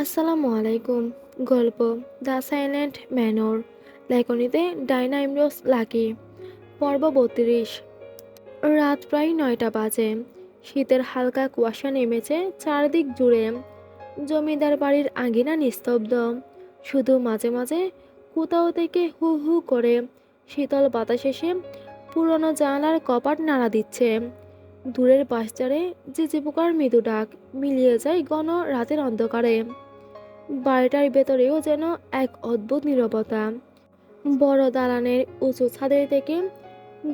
আসসালামু আলাইকুম। গল্প, দ্য সাইলেন্ট ম্যানর, লেখনীতে ডাইনা ইমরোস লাকি, পর্ব বত্রিশ। রাত প্রায় নয়টা বাজে। শীতের হালকা কুয়াশা নেমেছে চারদিক জুড়ে। জমিদার বাড়ির আঙিনা নিস্তব্ধ। শুধু মাঝে মাঝে কোথাও থেকে হু হু করে শীতল বাতাস এসে পুরনো জানালার কপাট নাড়া দিচ্ছে। দূরের বাসচারে যে পোকার মৃদু ডাক মিলিয়ে যায় গণ রাতের অন্ধকারে। বাড়িটার ভেতরেও যেন এক অদ্ভুত নীরবতা। বড় দালানের উঁচু ছাদের থেকে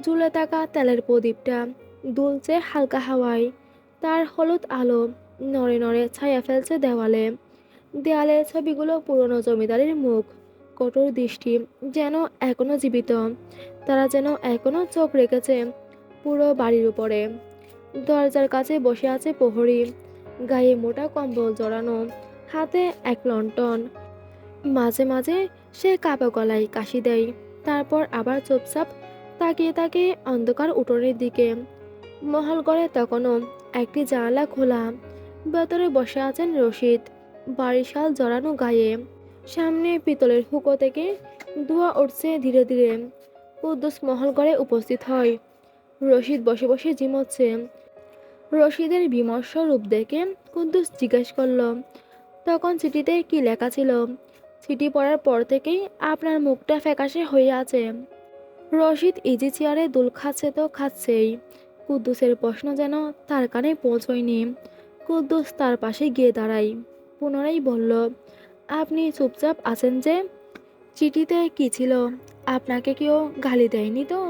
ঝুলে থাকা তেলের প্রদীপটা দুলছে হালকা হাওয়ায়। তার হলুদ আলো নড়ে নড়ে ছায়া ফেলছে দেওয়ালে। দেয়ালের ছবিগুলো পুরনো জমিদারের মুখ। কঠোর দৃষ্টি যেন এখনও জীবিত। তারা যেন এখনও চোখ রেখেছে পুরো বাড়ির উপরে। দরজার কাছে বসে আছে প্রহরী। গায়ে মোটা কম্বল জড়ানো হাতে এক লন্ঠন মাঝে মাঝে সে কাপা গলায় কাশি দেয়, তারপর আবার চুপচাপ তাকিয়ে তাকিয়ে অন্ধকার উঠোনের দিকে। মহল ঘরে তখনও একটি জানালা খোলা, ভেতরে বসে আছেন রশিদ, বারিশাল জড়ানো গায়ে। সামনে পিতলের হুকো থেকে ধোঁয়া উঠছে ধীরে ধীরে। কুদ্দুস মহল ঘরে উপস্থিত হয়। রশিদ বসে বসে ঝিমোচ্ছে। রশিদের বিমর্ষ রূপ দেখে কুদ্দুস জিজ্ঞেস করল তখন চিঠিতে কি লেখা ছিল? চিঠি পড়ার পর থেকেই আপনার মুখটা ফ্যাকাশে হয়ে আছে। রশিদ ইজি চেয়ারে দুল খাচ্ছে তো খাচ্ছেই। কুদ্দুসের প্রশ্ন যেন তার কানে পৌঁছয়নি। কুদ্দুস তার পাশে গিয়ে দাঁড়াই পুনরায় বলল, আপনি চুপচাপ আছেন যে? চিঠিতে কি ছিল? আপনাকে কেউ গালি দেয়নি তো?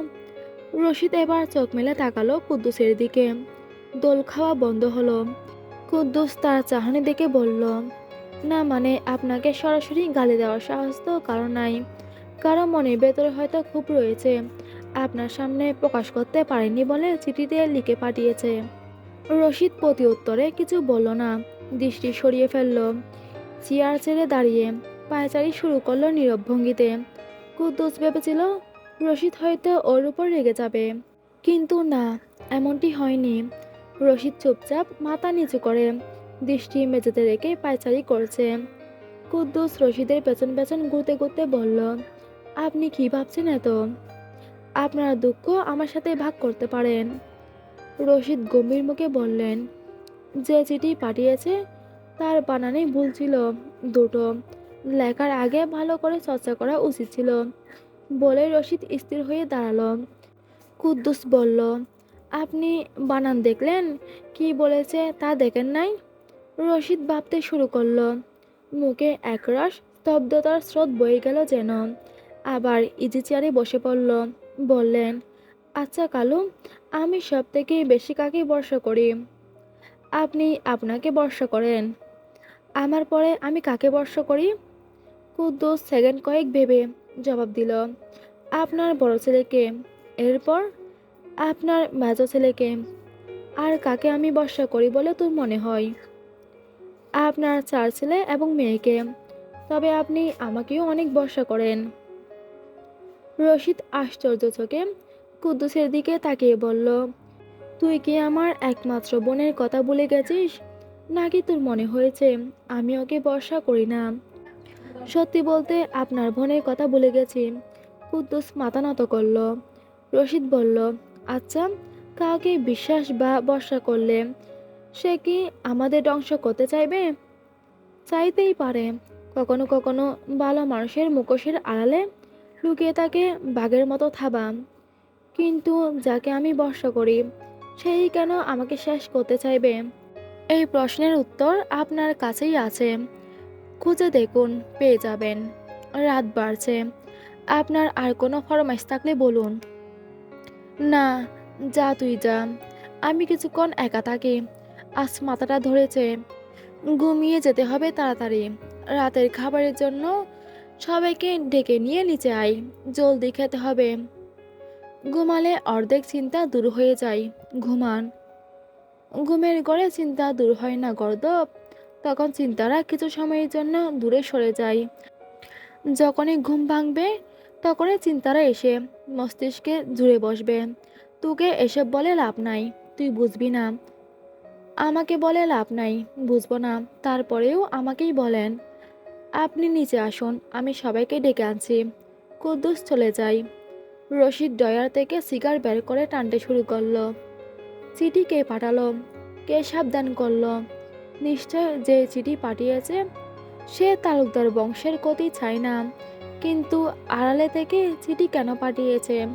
রশিদ এবার চোখ মেলে তাকালো কুদ্দুসের দিকে। দোল খাওয়া বন্ধ হলো। কুদ্দুস তার চাহনি দেখে বলল না মানে আপনাকে সরাসরি গালি দেওয়ার সাহস তো কারও নাই। কারও মনে ভেতরে হয়তো খুব রয়েছে। আপনার সামনে প্রকাশ করতে পারেনি বলে চিঠিতে লিখে পাঠিয়েছে। রশিদ প্রতি উত্তরে কিছু বলল না, দৃষ্টি সরিয়ে ফেলল। চেয়ার ছেড়ে দাঁড়িয়ে পায়চারি শুরু করল নীরব ভঙ্গিতে। কুদ্দুস ভেবেছিল রশিদ হয়তো ওর উপর রেগে যাবে। কিন্তু না, এমনটি হয়নি। রশিদ চুপচাপ মাথা নিচু করে দৃষ্টি মেঝেতে রেখে পায়চারি করছে। কুদ্দুস রশিদের পেছন পেছন ঘুরতে ঘুরতে বলল, আপনি কি ভাবছেন এত? আপনার দুঃখ আমার সাথে ভাগ করতে পারেন। রশিদ গম্ভীর মুখে বললেন, যে চিঠি পাঠিয়েছে, তার বানানে ভুল ছিল। দুটো লেখার আগে ভালো করে চর্চা করা উচিত ছিল। বলে রশিদ স্থির হয়ে দাঁড়াল। কুদ্দুস বলল, আপনি বানান দেখলেন? কি বলেছে তা দেখেন নাই? রশিদ ভাবতে শুরু করল, মুখে একরাশ স্তব্ধতার স্রোত বয়ে গেল যেন। আবার ইজি চেয়ারে বসে পড়ল, বললেন আচ্ছা কালু, আমি সব থেকে বেশি কাকে বর্ষা করি? আপনি আপনাকে বর্ষা করেন। আমার পরে আমি কাকে বর্ষা করি? কুদ্দুস সেকেন্ড কয়েক ভেবে জবাব দিল, আপনার বড় ছেলেকে। এরপর, আপনার মেজো ছেলেকে। আর কাকে আমি বর্ষা করি বলে তোর মনে হয়? আপনার চার ছেলে এবং মেয়েকে। তবে আপনি আমাকেও অনেক বর্ষা করেন। রশিদ আশ্চর্য চোখে কুদ্দুসের দিকে তাকিয়ে বলল, তুই কি আমার একমাত্র বোনের কথা ভুলে গেছিস? নাকি তোর মনে হয়েছে আমি ওকে বর্ষা করি না? সত্যি বলতে আপনার বোনের কথা ভুলে গেছি। কুদ্দুস মাথা নত করল। রশিদ বলল আচ্ছা কাউকে বিশ্বাস বা বর্ষা করলে সে কি আমাদের ধ্বংস করতে চাইবে? চাইতেই পারে। কখনো কখনো ভালো মানুষের মুখোশের আড়ালে লুকিয়ে তাকে বাঘের মতো থাবা। কিন্তু যাকে আমি বর্ষা করি, সেই কেন আমাকে শেষ করতে চাইবে? এই প্রশ্নের উত্তর আপনার কাছেই আছে। খুঁজে দেখুন, পেয়ে যাবেন। রাত বাড়ছে। আপনার আর কোনো ফরমাইশ থাকলে বলুন। না, যা তুই যা। আমি কিছুক্ষণ একা থাকি। আজ মাথাটা ধরেছে। ঘুমিয়ে যেতে হবে তাড়াতাড়ি। রাতের খাবারের জন্য সবাইকে ডেকে নিয়ে নিচে আয়। জলদি খেতে হবে। ঘুমালে অর্ধেক চিন্তা দূর হয়ে যায়। ঘুমান। ঘুমের গড়ে চিন্তা দূর হয় না গর্দব তখন চিন্তারা কিছু সময়ের জন্য দূরে সরে যায়। যখনই ঘুম ভাঙবে, তখনই চিন্তারা এসে মস্তিষ্কে জুড়ে বসবে। তোকে এসব বলে লাভ নাই। তুই বুঝবি না। আমাকে বলে লাভ নাই, বুঝব না। তারপরেও আমাকেই বলেন, আপনি নিচে আসুন, আমি সবাইকে ডেকে আনছি। কুদ্দুস চলে যাই। রশিদ ডয়ার থেকে সিগার বের করে টানতে শুরু করল। চিঠি কে পাঠালো? কে সাবধান করল? নিশ্চয় যে চিঠি পাঠিয়েছে, সে তালুকদার বংশের ক্ষতি চায় না। কিন্তু আড়ালে থেকে চিঠি কেন পাঠিয়েছে?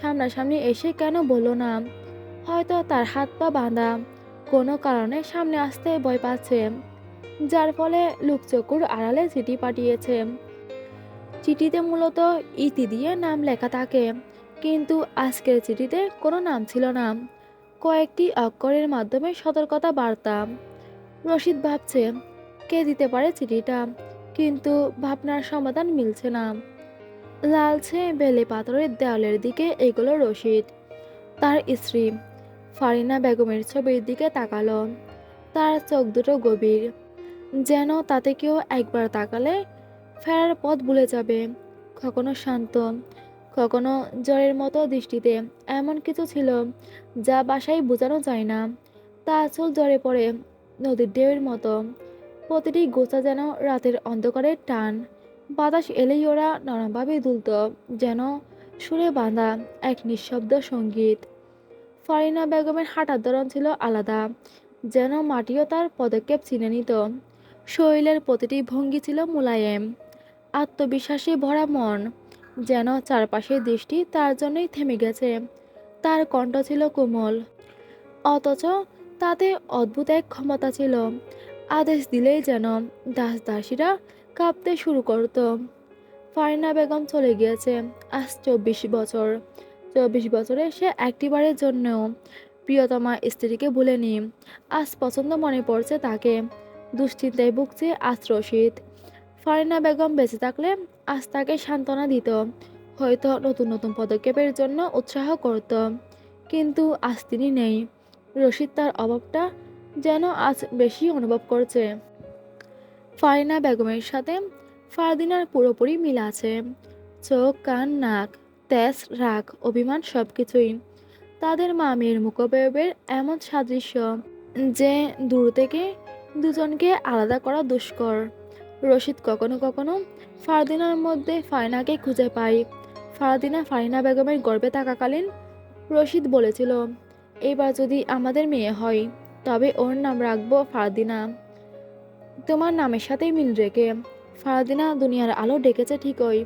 সামনাসামনি এসে কেন বলল না? হয়তো তার হাত পা বাঁধা। কোনো কারণে সামনে আসতে ভয় পাচ্ছে, যার ফলে লুকচকুর আড়ালে চিঠি পাঠিয়েছে। চিঠিতে মূলত ইতি দিয়ে নাম লেখা থাকে, কিন্তু আজকের চিঠিতে কোনো নাম ছিল না। কয়েকটি অক্ষরের মাধ্যমে সতর্কতা বার্তা। রশিদ ভাবছে, কে দিতে পারে চিঠিটা? কিন্তু ভাবনার সমাধান মিলছে না। লালচে বেলে পাথরের দেওয়ালের দিকে এগুলো রশিদ। তার স্ত্রী ফারিনা বেগমের ছবির দিকে তাকালো। তার চোখ দুটো গভীর। যেন তাতে কেউ একবার তাকালে ফেরার পথ ভুলে যাবে। কখনো শান্ত, কখনো জ্বরের মতো দৃষ্টিতে এমন কিছু ছিল যা বাসায় বোঝানো যায় না। তা চুল জ্বরে পড়ে নদীর ঢেউয়ের মতো। প্রতিটি গোছা যেন রাতের অন্ধকারের টান। বাতাস এলেই ওরা নরমভাবে দুলত, যেন সুরে বাঁধা এক নিঃশব্দ সংগীত। ফারিনা বেগমের হাঁটার ধরন ছিল আলাদা। যেন মাটিও তার পদক্ষেপ চিনে নিত। শরীরের প্রতিটি ভঙ্গি ছিল মোলায়েম। আত্মবিশ্বাসে ভরা মন। যেন চারপাশের দৃষ্টি তার জন্যই থেমে গেছে। তার কণ্ঠ ছিল কোমল। অথচ তাতে অদ্ভুত এক ক্ষমতা ছিল। আদেশ দিলেই যেন দাস দাসীরা কাঁপতে শুরু করত। ফারিনা বেগম চলে গিয়েছে। আজ চব্বিশ বছর। চব্বিশ বছরে সে একটিবারের জন্যও প্রিয়তমা স্ত্রীকে ভুলেনি। আজ পছন্দ মনে পড়ছে তাকে। দুশ্চিন্তায় ভুগছে রশিদ। ফারিনা বেগম বেঁচে থাকলে আজ তাকে সান্ত্বনা দিত। হয়তো নতুন নতুন পদক্ষেপের জন্য উৎসাহ করত। কিন্তু আজ তিনি নেই। রশিদ তার অভাবটা যেন আজ বেশি অনুভব করছে। ফারিনা বেগমের সাথে ফারদিনার পুরোপুরি মিল আছে। চোখ, কান, নাক তেজ রাগ, অভিমান সব কিছুই তাদের মা মেয়ের মুখবয়বের এমন সাদৃশ্য যে দূর থেকে দুজনকে আলাদা করা দুষ্কর। রশিদ কখনো কখনো ফারদিনার মধ্যে ফারিনাকে খুঁজে পায়। ফারদিনা ফারিনা বেগমের গর্বে থাকাকালীন রশিদ বলেছিল, এবার যদি আমাদের মেয়ে হয়, তবে ওর নাম রাখব ফারদিনা। তোমার নামের সাথেই মিল রেখে। ফারদিনা দুনিয়ার আলো ডেকেছে ঠিকই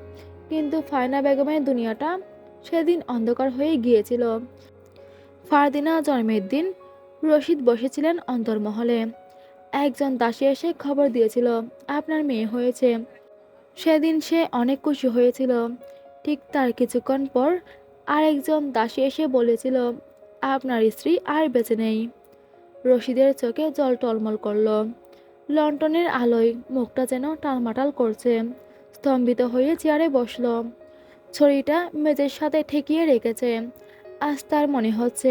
কিন্তু ফায়না বেগমের দুনিয়াটা সেদিন অন্ধকার হয়ে গিয়েছিল। ফারদিনা জন্মের দিন রশিদ বসেছিলেন অন্তর্মহলে। একজন দাসী এসে খবর দিয়েছিল, আপনার মেয়ে হয়েছে। সেদিন সে অনেক খুশি হয়েছিল। ঠিক তার কিছুক্ষণ পর আরেকজন দাসী এসে বলেছিল, আপনার স্ত্রী আর বেঁচে নেই। রশিদের চোখে জল টলমল করল। লন্ঠনের আলোয় মুখটা যেন টালমাটাল করছে। স্তম্ভিত হয়ে চেয়ারে বসল ছড়িটা মেজের সাথে ঠেকিয়ে রেখেছে। আজ তার মনে হচ্ছে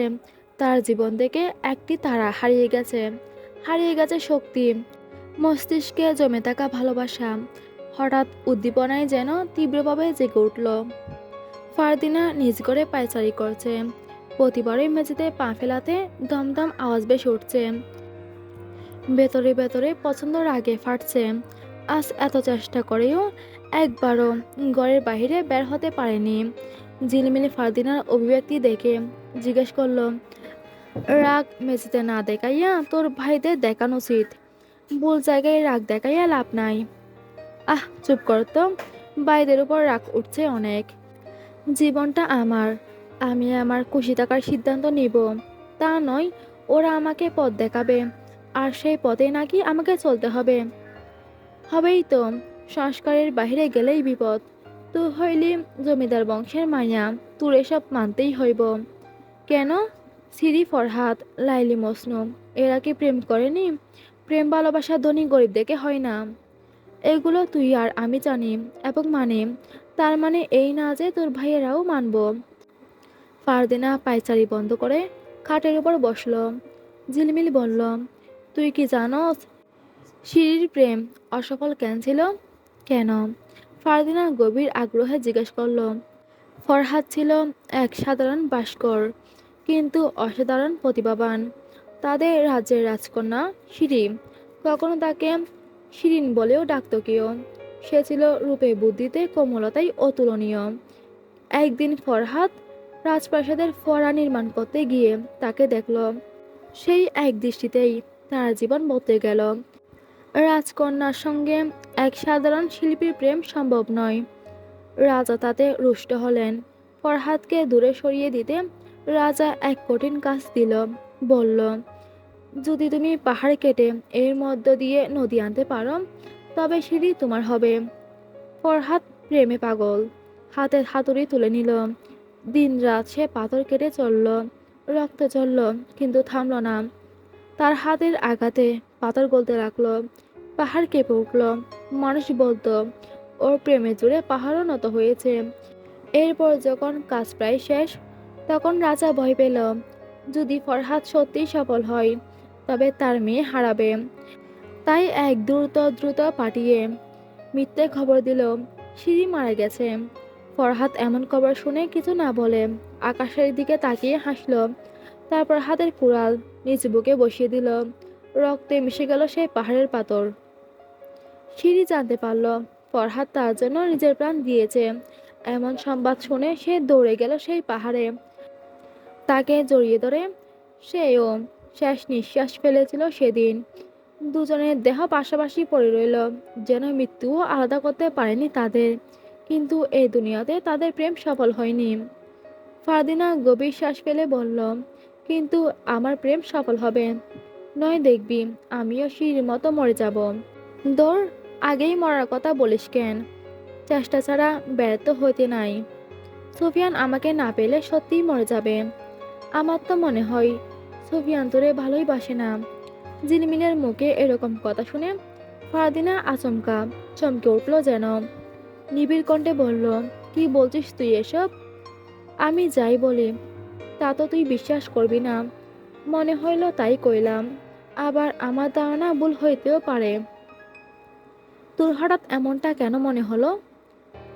তার জীবন থেকে একটি তারা হারিয়ে গেছে। হারিয়ে গেছে শক্তি, মস্তিষ্কে জমে থাকা ভালোবাসা। হঠাৎ উদ্দীপনায় যেন তীব্রভাবে জেগে উঠল। ফারদিনা নিজ করে পায়চারি করছে। প্রতিবারই মেঝেতে পা ফেলাতে দমদম আওয়াজ বেশ উঠছে। ভেতরে ভেতরে পছন্দ রাগে ফাটছে। আজ এত চেষ্টা করেও একবারও ঘরের বাইরে বের হতে পারেনি। ঝিলমিলি ফারদিনার অভিব্যক্তি দেখে জিজ্ঞেস করল, রাগ মেঝেতে না দেখাইয়া তোর ভাইদের দেখানো উচিত। ভুল জায়গায় রাগ দেখাইয়া লাভ নাই। আহ, চুপ কর তো, ভাইদের উপর রাগ উঠছে অনেক। জীবনটা আমার, আমি আমার খুশি থাকার সিদ্ধান্ত নিব। তা নয়, ওরা আমাকে পথ দেখাবে, আর সেই পথে নাকি আমাকে চলতে হবে। হবেই তো। সংস্কারের বাইরে গেলেই বিপদ। তো হইলি জমিদার বংশের মায়া তোর এসব মানতেই হইব। কেন? সিরি ফরহাদ, লাইলি মসনু, এরা কি প্রেম করেনি? প্রেম, ভালোবাসা, ধনী, গরিব দেখে হয় না। এগুলো তুই আর আমি জানি এবং মানে। তার মানে এই না যে তোর ভাইয়েরাও মানব। ফারদিনা পায়চারি বন্ধ করে খাটের উপর বসল। ঝিলমিল বলল, তুই কি জানোস সিঁড়ির প্রেম অসফল কেন ছিল? কেন? ফারদিনা গভীর আগ্রহে জিজ্ঞেস করল। ফরহাদ ছিল এক সাধারণ ভাস্কর কিন্তু অসাধারণ প্রতিভাবান। তাদের রাজ্যের রাজকন্যা শিরিন কখনো তাকে শিরিন বলেও ডাকত কেউ। সে ছিল রূপে বুদ্ধিতে কোমলতাই অতুলনীয়। একদিন ফরহাদ রাজপ্রাসাদের ফড়া নির্মাণ করতে গিয়ে তাকে দেখল। সেই এক দৃষ্টিতেই তার জীবন বদলে গেল। রাজকন্যার সঙ্গে এক সাধারণ শিল্পীর প্রেম সম্ভব নয়। রাজা তাতে রুষ্ট হলেন। ফরহাদকে দূরে সরিয়ে দিতে রাজা এক কঠিন কাজ দিল। বলল, যদি তুমি পাহাড় কেটে এর মধ্য দিয়ে নদী আনতে পারো, তবে সিঁড়ি তোমার হবে। ফরহাদ প্রেমে পাগল। হাতে হাতুড়ি তুলে নিল। দিন রাত সে পাথর কেটে চলল। রক্ত চলল কিন্তু থামল না। তার হাতের আঘাতে পাথর গলতে লাগল। পাহাড় কেঁপে উঠল। মানুষ বলতো, ওর প্রেমে জুড়ে পাহাড়ও নত হয়েছে। এরপর যখন কাজ প্রায় শেষ, তখন রাজা ভয় পেল, যদি ফরহাদ সত্যিই সফল হয়, তবে তার মেয়ে হারাবে। তাই এক দ্রুত দ্রুত পাঠিয়ে মিথ্যে খবর দিল, সিঁড়ি মারা গেছে। ফরহাদ এমন খবর শুনে কিছু না বলে আকাশের দিকে তাকিয়ে হাসল। তারপর হাতের কুড়াল নিজ বুকে বসিয়ে দিল। রক্তে মিশে গেল সেই পাহাড়ের পাথর। সিঁড়ি জানতে পারল। ফরহাদ তার জন্য নিজের প্রাণ দিয়েছে। এমন সংবাদ শুনে সে দৌড়ে গেল সেই পাহাড়ে। তাকে জড়িয়ে ধরে সেও শেষ নিঃশ্বাস ফেলেছিল সেদিন। দুজনের দেহ পাশাপাশি পড়ে রইল। যেন মৃত্যুও আলাদা করতে পারেনি তাদের। কিন্তু এই দুনিয়াতে তাদের প্রেম সফল হয়নি। ফারদিনা গভীর শ্বাস ফেলে বলল, কিন্তু আমার প্রেম সফল হবে। নয় দেখবি, আমিও সিঁড়ির মতো মরে যাব। দৌড় আগেই মরার কথা বলিস কেন? চেষ্টা ছাড়া ব্যর্থ হইতে নাই। সুফিয়ান আমাকে না পেলে সত্যিই মরে যাবে। আমার তো মনে হয়, সুফিয়ান তোরে ভালোই বাসে না। জিলমিলের মুখে এরকম কথা শুনে ফারদিনা আচমকা চমকে উঠল যেন। নিবিড় কণ্ঠে বলল, কি বলছিস তুই এসব? আমি যাই বলি, তা তো তুই বিশ্বাস করবি না। মনে হইল তাই কইলাম। আবার আমার ধারণা ভুল হইতেও পারে। তোর হঠাৎ এমনটা কেন মনে হলো?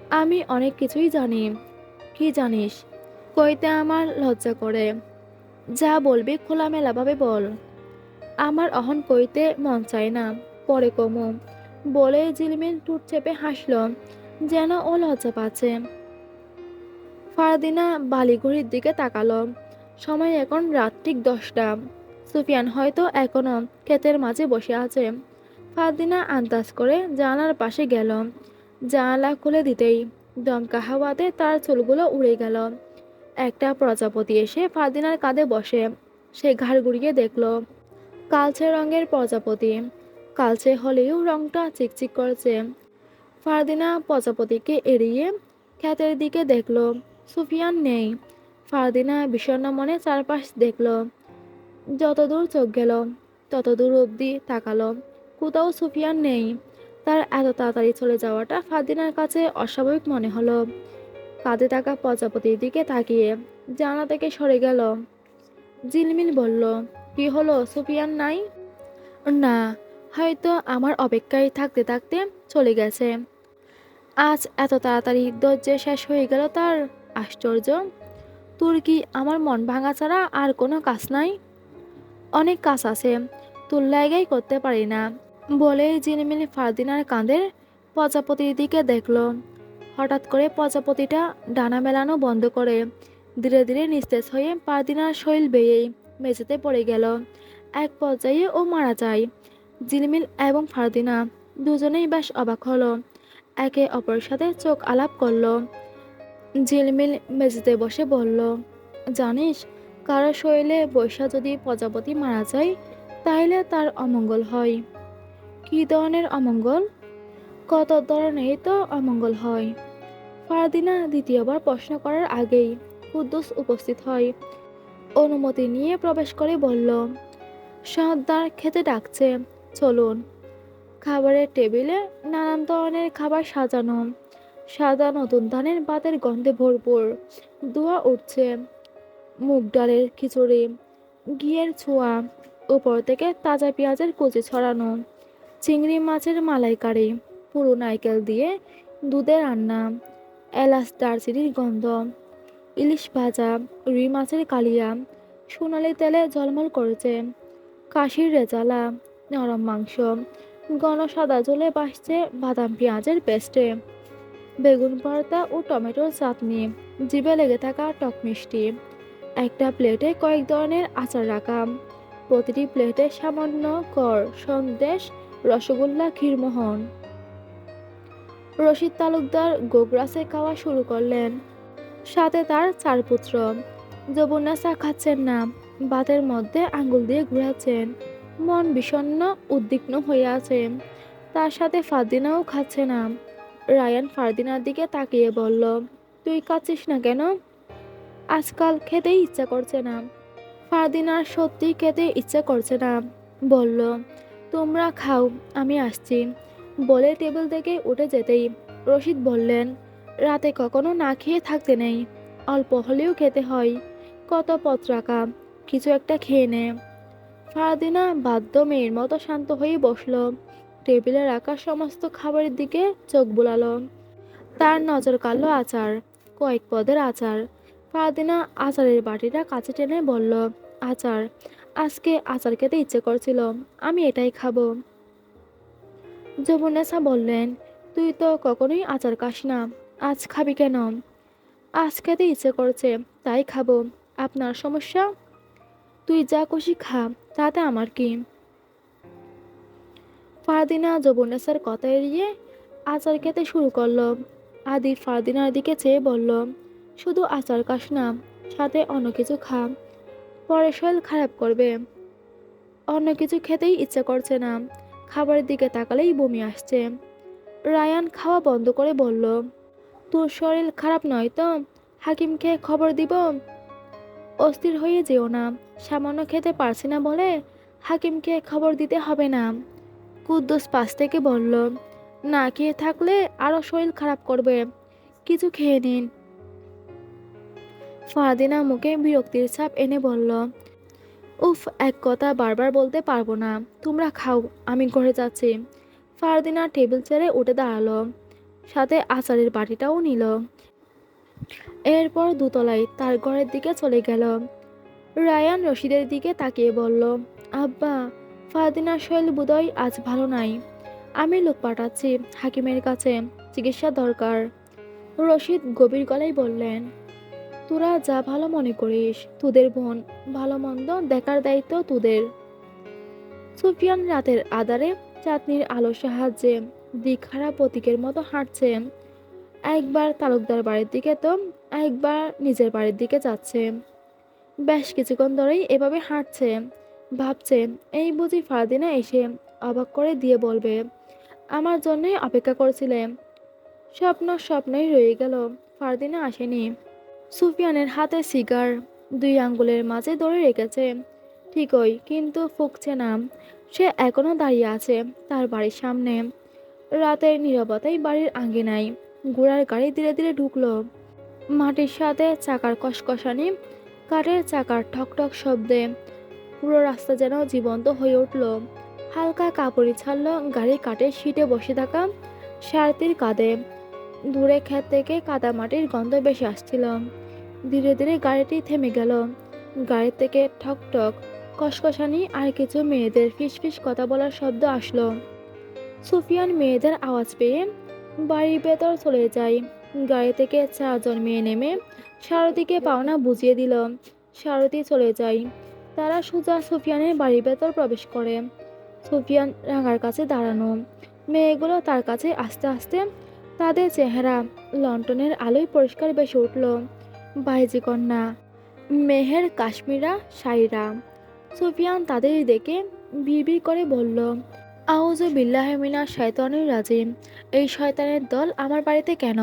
আমি অনেক কিছুই জানি। কি জানিস? কইতে আমার লজ্জা করে। যা বলবি খোলামেলাভাবে বল। আমার অহন কইতে মন চায় না। পরে কমু। বলে জিলমিল টুট চেপে হাসল, যেন ও লজ্জা পাচ্ছে। ফারদিনা বালিঘড়ির দিকে তাকালো। সময় এখন রাত ঠিক দশটা। সুফিয়ান হয়তো এখনও ক্ষেতের মাঝে বসে আছে। ফারদিনা আন্দাজ করে জানালার পাশে গেল। জানালা খুলে দিতেই দমকা হাওয়াতে তার চুলগুলো উড়ে গেল। একটা প্রজাপতি এসে ফারদিনার কাঁধে বসে। সে ঘাড় ঘুরিয়ে দেখল, কালচে রঙের প্রজাপতি। কালচে হলেও রংটা চিকচিক করছে। ফারদিনা প্রজাপতিকে এড়িয়ে ক্ষেতের দিকে দেখল, সুফিয়ান নেই। ফারদিনা বিষণ্ণ মনে চারপাশ দেখল। যতদূর চোখ গেল, ততদূর অবধি তাকালো। কোথাও সুফিয়ান নেই। তার এত তাড়াতাড়ি চলে যাওয়াটা ফাদিনার কাছে অস্বাভাবিক মনে হলো। কাঁধে থাকা প্রজাপতির দিকে তাকিয়ে জানা থেকে সরে গেল। জিলমিল বলল, কি হলো, সুফিয়ান নাই? না, হয়তো আমার অপেক্ষায় থাকতে থাকতে চলে গেছে। আজ এত তাড়াতাড়ি ধৈর্য শেষ হয়ে গেল তার? আশ্চর্য। তোর কি আমার মন ভাঙা ছাড়া আর কোনো কাজ নাই? অনেক কাজ আছে, তোর লাইগাই করতে পারি না। বলে জিনিমিলি ফারদিনার কাঁধের প্রজাপতির দিকে দেখল। হঠাৎ করে প্রজাপতিটা ডানা মেলানো বন্ধ করে ধীরে ধীরে নিস্তেজ হয়ে পারদিনার শৈল বেয়েই মেঝেতে পড়ে গেল। এক পর্যায়ে ও মারা যায়। জিলমিল এবং ফারদিনা দুজনেই বেশ অবাক হলো। একে অপরের সাথে চোখ আলাপ করল। ঝিলমিল মেঝেতে বসে বলল, জানিস, কারও শরীরে বৈশা যদি প্রজাপতি মারা যায়, তাইলে তার অমঙ্গল হয়। কী ধরনের অমঙ্গল? কত ধরনের তো অমঙ্গল হয়। ফারদিনা দ্বিতীয়বার প্রশ্ন করার আগেই কুদ্দুস উপস্থিত হয়। অনুমতি নিয়ে প্রবেশ করে বলল, সর্দার খেতে ডাকছে, চলুন। খাবারের টেবিলে নানান ধরনের খাবার সাজানো, সাদা নতুন ধানের ভাতের গন্ধে ভরপুর ধোয়া উঠছে, মুগ ডালের খিচুড়ি, ঘিয়ের ছোঁয়া, উপর থেকে তাজা পেঁয়াজের কুচি ছড়ানো। চিংড়ি মাছের মালাইকারি, পুরো নারকেল দিয়ে দুধের রান্না, এলাচ, দারচিনির গন্ধ, ইলিশ ভাজা, রুই মাছের কালিয়া, সোনালি তেলে ঝলমল করেছে, কাশির রেজালা, নরম মাংস, ঘন সাদা ঝোলে বাসছে বাদাম পেঁয়াজের পেস্টে, বেগুন ভর্তা ও টমেটোর চাটনি, জিভে লেগে থাকা টক মিষ্টি, একটা প্লেটে কয়েক ধরনের আচার রাখা, প্রতিটি প্লেটে সামান্য কর সন্দেশ রসগোল্লা, ক্ষীরমোহন। রশিদ তালুকদার গোগ্রাসে খাওয়া শুরু করলেন। সাথে তার চার পুত্র। যবুন্নাসা খাচ্ছেন না, বাতের মধ্যে আঙ্গুল দিয়ে ঘুরাচ্ছেন। মন বিষণ্ণ, উদ্বিগ্ন হয়ে আছে। তার সাথে ফারদিনাও খাচ্ছে না। রায়ান ফারদিনার দিকে তাকিয়ে বলল, তুই খাচ্ছিস না কেন? আজকাল খেতেই ইচ্ছা করছে না। ফারদিনার সত্যি খেতে ইচ্ছা করছে না। বলল তোমরা খাও, আমি আসছি। বলে টেবিল থেকে উঠে যেতেই রশিদ বললেন, রাতে কখনো না খেয়ে থাকতে নেই, অল্প হলেও খেতে হয়। কত পথ রাখা, কিছু একটা খেয়ে নে। ফারদিনা বাধ্য মেয়ের মতো শান্ত হয়ে বসল। টেবিলে রাখা সমস্ত খাবারের দিকে চোখ বুলালো। তার নজর কাড়লো আচার, কয়েক পদের আচার। ফারদিনা আচারের বাটিটা কাছে টেনে বলল, আচার আজকে আচার খেতে ইচ্ছে করছিল, আমি এটাই খাব। যমুনেসা বললেন, তুই তো কখনোই আচার খাস না, আজ খাবি কেন? আজ খেতে ইচ্ছে করছে, তাই খাব। আপনার সমস্যা? তুই যা খুশি খা, তাতে আমার কি? ফারদিনা যবুনেসার কথা এড়িয়ে আচার খেতে শুরু করল। আদি ফারদিনার দিকে চেয়ে বলল, শুধু আচার খাস না, সাথে অন্য কিছু খা। পরে শরীর খারাপ করবে। অন্য কিছু খেতেই ইচ্ছে করছে না। খাবারের দিকে তাকালেই বমি আসছে। রায়ান খাওয়া বন্ধ করে বলল, তোর শরীর খারাপ নয় তো? হাকিমকে খবর দিব? অস্থির হয়ে যেও না। সামান্য খেতে পারছি না বলে হাকিমকে খবর দিতে হবে না। কুদ্দুস পাশ থেকে বলল, না খেয়ে থাকলে আরও শরীর খারাপ করবে। কিছু খেয়ে নিন। ফারদিনা মুখে বিরক্তির ছাপ এনে বলল, উফ, এক কথা বারবার বলতে পারব না। তোমরা খাও, আমি ঘরে যাচ্ছি। ফারদিনা টেবিল চেয়ারে উঠে দাঁড়াল, সাথে আচারের বাটিটাও নিল। এরপর দুতলায় তার ঘরের দিকে চলে গেল। রায়ান রশিদের দিকে তাকিয়ে বলল, আব্বা ফারদিনার শৈল বোধহয় আজ ভালো নাই। আমি লোক পাঠাচ্ছি হাকিমের কাছে, চিকিৎসা দরকার। রশিদ গভীর গলায় বললেন তোরা যা ভালো মনে করিস, তোদের বোন ভালো মন্দ দেখার দায়িত্ব তোদের। সুফিয়ান রাতের আধারে চাঁদনির আলোর সাহায্যে দিকহারা প্রতীকের মতো হাঁটছে। একবার তালুকদার বাড়ির দিকে তো একবার নিজের বাড়ির দিকে যাচ্ছে। বেশ কিছুক্ষণ ধরেই এভাবে হাঁটছে, ভাবছে, এই বুঝি ফারদিনা এসে অবাক করে দিয়ে বলবে, আমার জন্যই অপেক্ষা করছিলে। স্বপ্ন স্বপ্নই রয়ে গেল, ফারদিনা আসেনি সুফিয়ানের হাতে সিগার দুই আঙ্গুলের মাঝে ধরে রেখেছে। ঠিকই কিন্তু ফুকছে না। সে এখনও দাঁড়িয়ে আছে তার বাড়ির সামনে। রাতের নীরবতাই বাড়ির আঙ্গিনায় ঘোড়ার গাড়ি ধীরে ধীরে ঢুকলো। মাটির সাথে চাকার কসকসানি কাঠের চাকার ঠকঠক শব্দে পুরো রাস্তা যেন জীবন্ত হয়ে উঠল। হালকা কাপড়ি ছাড়ল গাড়ি কাঠের সিটে বসে থাকা সারথির কাঁধে। দূরে ক্ষেত থেকে কাদা মাটির গন্ধ বেশি আসছিল। ধীরে ধীরে গাড়িটি থেমে গেল। গাড়ি থেকে ঠক ঠক কসকসানি আর কিছু মেয়েদের ফিসফিস কথা বলার শব্দ আসলো। সুফিয়ান মেয়েদের আওয়াজ পেয়ে বাড়ির ভেতর চলে যায়। গাড়ি থেকে চারজন মেয়ে নেমে সারথীকে পাওনা বুঝিয়ে দিল। সারথী চলে যায়। তারা সোজা সুফিয়ানের বাড়ির ভেতর প্রবেশ করে। সুফিয়ান রাঙার কাছে দাঁড়ানো। মেয়েগুলো তার কাছে আস্তে আস্তে তাদের চেহারা লন্ডনের আলোয় পরিষ্কার বেশ উঠল। বাইজি কন্যা, মেহের কাশ্মীরা সাইরা সুফিয়ান তাদের দেখে বিড়বি করে বলল আউজু বিল্লাহমিনা শয়তানের রাজিম, এই শয়তানের দল আমার বাড়িতে কেন?